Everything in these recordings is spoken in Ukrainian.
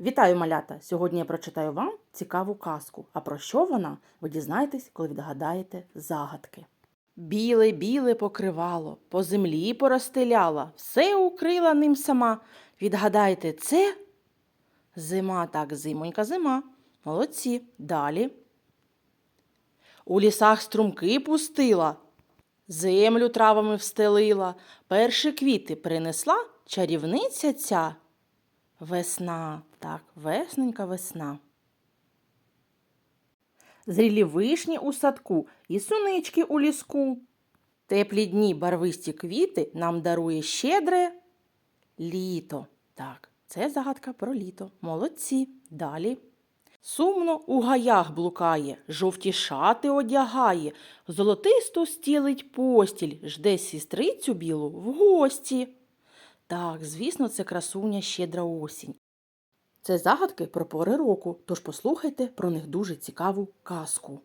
Вітаю, малята! Сьогодні я прочитаю вам цікаву казку. А про що вона? Ви дізнаєтесь, коли відгадаєте загадки. Біле, біле покривало, по землі поростеляла, все укрила ним сама. Відгадайте, це зима, так, зимонька зима. Молодці. Далі. У лісах струмки пустила, землю травами встелила, перші квіти принесла чарівниця ця. Весна, так, весненька весна. Зрілі вишні у садку і сунички у ліску. Теплі дні барвисті квіти нам дарує щедре літо. Так, це загадка про літо. Молодці. Далі. Сумно у гаях блукає, жовті шати одягає, золотисто стілить постіль, жде сестрицю білу в гості. Так, звісно, це красуня щедра осінь. Це загадки про пори року, тож послухайте про них дуже цікаву казку.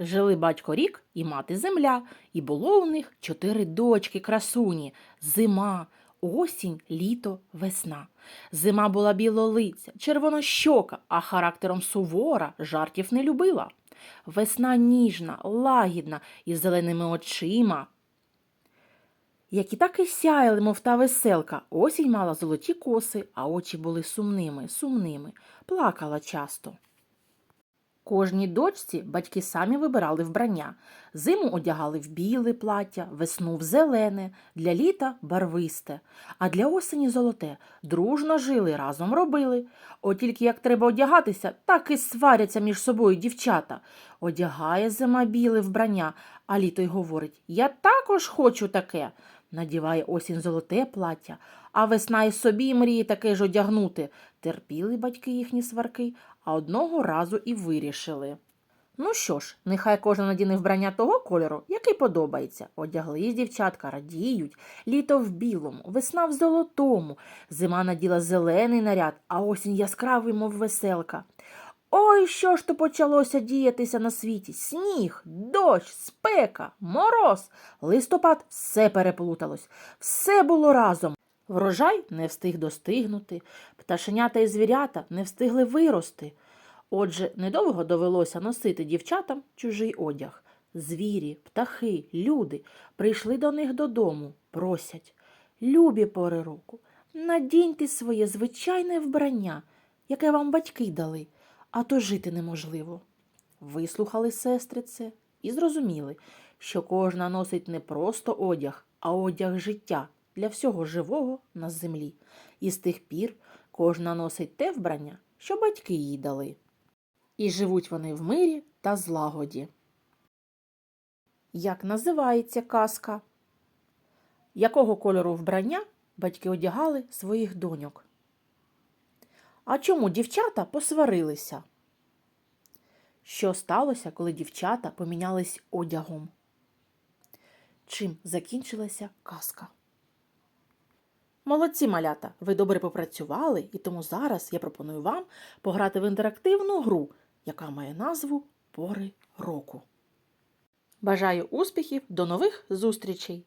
Жили батько рік і мати земля, і було у них чотири дочки красуні зима, осінь, літо, весна. Зима була білолиця, червонощока, а характером сувора жартів не любила. Весна ніжна, лагідна, із зеленими очима, які так і сяяли, мов та веселка. Осінь мала золоті коси, а очі були сумними, сумними, плакала часто. Кожній дочці батьки самі вибирали вбрання. Зиму одягали в біле плаття, весну в зелене, для літа барвисте, а для осені золоте. Дружно жили, разом робили. От тільки як треба одягатися, так і сваряться між собою дівчата. Одягає зима біле вбрання, а літо й говорить Я також хочу таке. Надіває осінь золоте плаття, а весна й собі мріє таке ж одягнути. Терпіли батьки їхні сварки, а одного разу і вирішили. Ну що ж, нехай кожен надіне вбрання того кольору, який подобається. Одяглись дівчатка, радіють. Літо в білому, весна в золотому, зима наділа зелений наряд, а осінь яскравий, мов веселка. Ой, що ж то почалося діятися на світі? Сніг, дощ, спека, мороз, листопад все переплуталось, все було разом. Врожай не встиг достигнути, пташенята і звірята не встигли вирости. Отже, недовго довелося носити дівчатам чужий одяг. Звірі, птахи, люди прийшли до них додому, просять Любі пори року, надіньте своє звичайне вбрання, яке вам батьки дали, а то жити неможливо. Вислухали сестри це і зрозуміли, що кожна носить не просто одяг, а одяг життя для всього живого на землі. І з тих пір кожна носить те вбрання, що батьки їй дали. І живуть вони в мирі та злагоді. Як називається казка? Якого кольору вбрання батьки одягали своїх доньок? А чому дівчата посварилися? Що сталося, коли дівчата помінялись одягом? Чим закінчилася казка? Молодці малята, ви добре попрацювали, і тому зараз я пропоную вам пограти в інтерактивну гру, яка має назву Пори року. Бажаю успіхів, до нових зустрічей!